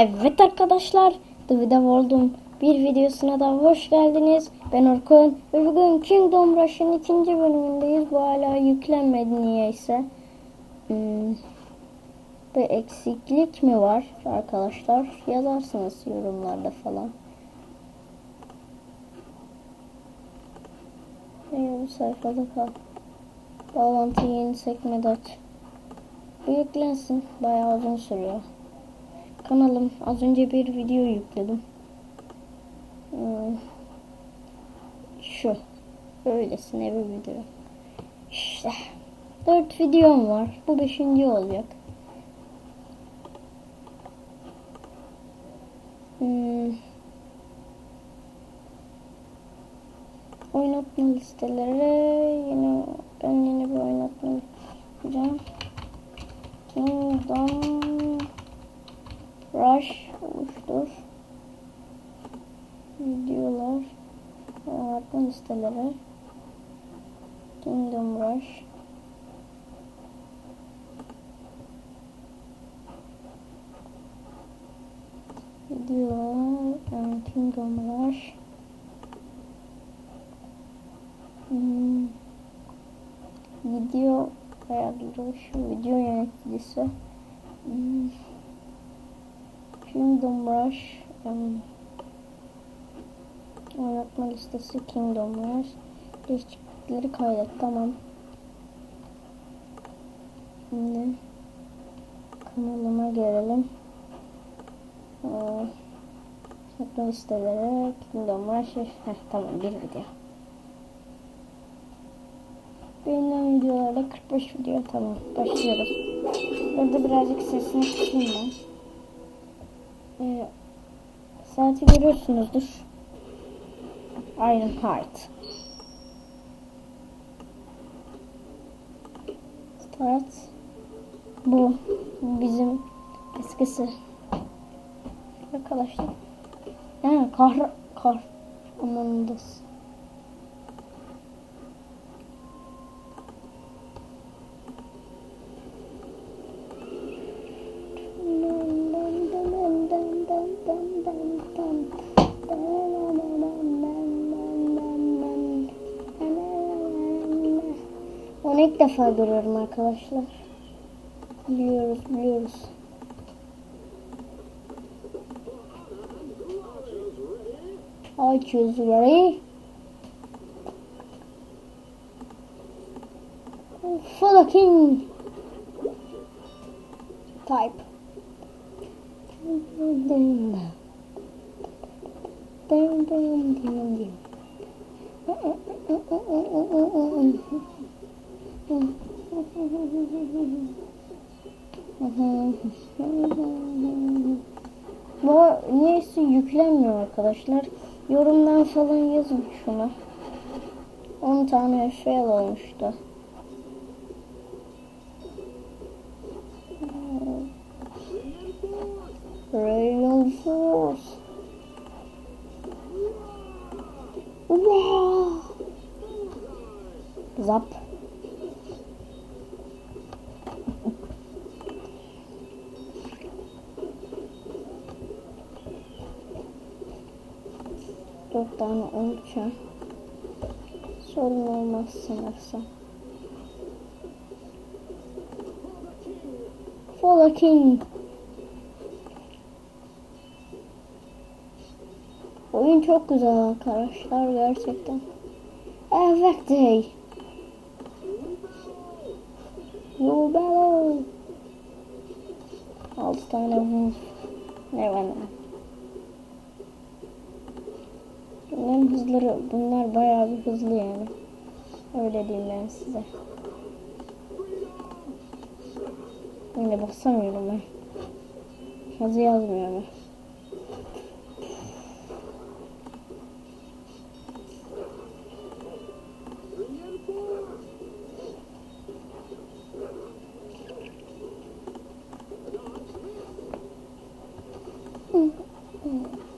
Evet arkadaşlar, The Vida World'un bir videosuna da hoş geldiniz. Ben Orkun ve bugün Kingdom Rush'ın ikinci bölümündeyiz. Bu hala yüklenmedi niyeyse. Hmm. Bir eksiklik mi var arkadaşlar? Yazarsınız yorumlarda falan. Ee, bu sayfada kal. Bağlantıyı yeni sekmede aç. Yüklensin. Bayağı uzun sürüyor. Kanalım az önce bir video yükledim. Hmm. Şu. Öylesine bir video. İşte. Dört videom var. Bu beşinci olacak. Hmm. Oynatma listeleri yine ben yeni bir oynatma yapacağım. Kingdom Rush oluştur. Videolar. Oynatma listeleri. Kingdom Rush. Videolar. and Kingdom Rush. Hmm. Video ayarları şu video yöneticisi. Hmm. Kingdom Rush. Um, oynatma listesi Kingdom Rush. Değişiklikleri kaydet. Tamam. Şimdi kanalıma gelelim. Ee, oynatma listeleri Kingdom Rush. Heh, tamam bir video. Beğenilen videolarda 45 video tamam başlıyoruz. Burada birazcık sesini kısayım ben. Ee, saati görüyorsunuzdur. Iron Heart. Start. Bu bizim eskisi. Arkadaşlar. Ha, kar kar ilk defa görüyorum arkadaşlar. Biliyoruz, biliyoruz. I choose ready. For the king. Type. Bu niyeyse yüklenmiyor arkadaşlar. Yorumdan falan yazın şuna. 10 tane fail olmuştu. Rayon Force. Wow. Zap. Dört tane olacak. Sorun olmaz sanırsam. Follow King. Oyun çok güzel arkadaşlar gerçekten. Evet dey. You better. Altı tane bu. Ne var ne? Bunların hızları, bunlar bayağı bir hızlı yani. Öyle diyeyim ben size. Yine basamıyorum ben. Yazı yazmıyor ben. Mm-hmm.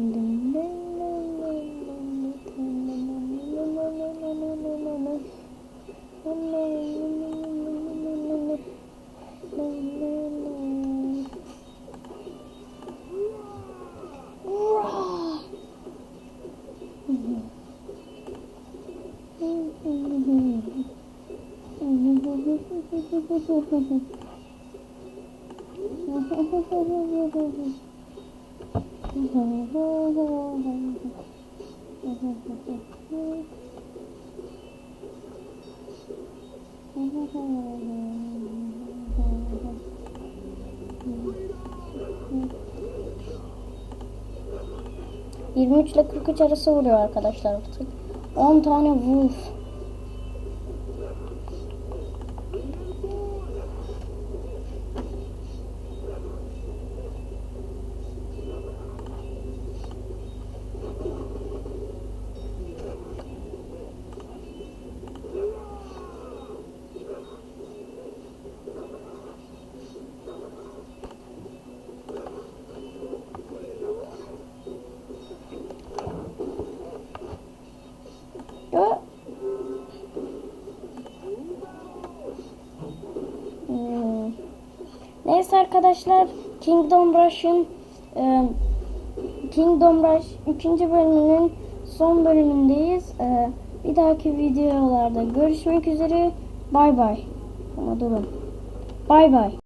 ...23 ile 43 arası vuruyor arkadaşlar artık. 10 tane wolf. Yo. Hmm. Neyse arkadaşlar Kingdom Rush'ın e, Kingdom Rush 3. bölümünün son bölümündeyiz. E, bir dahaki videolarda görüşmek üzere. Bay bay. Ama durun. Bay bay.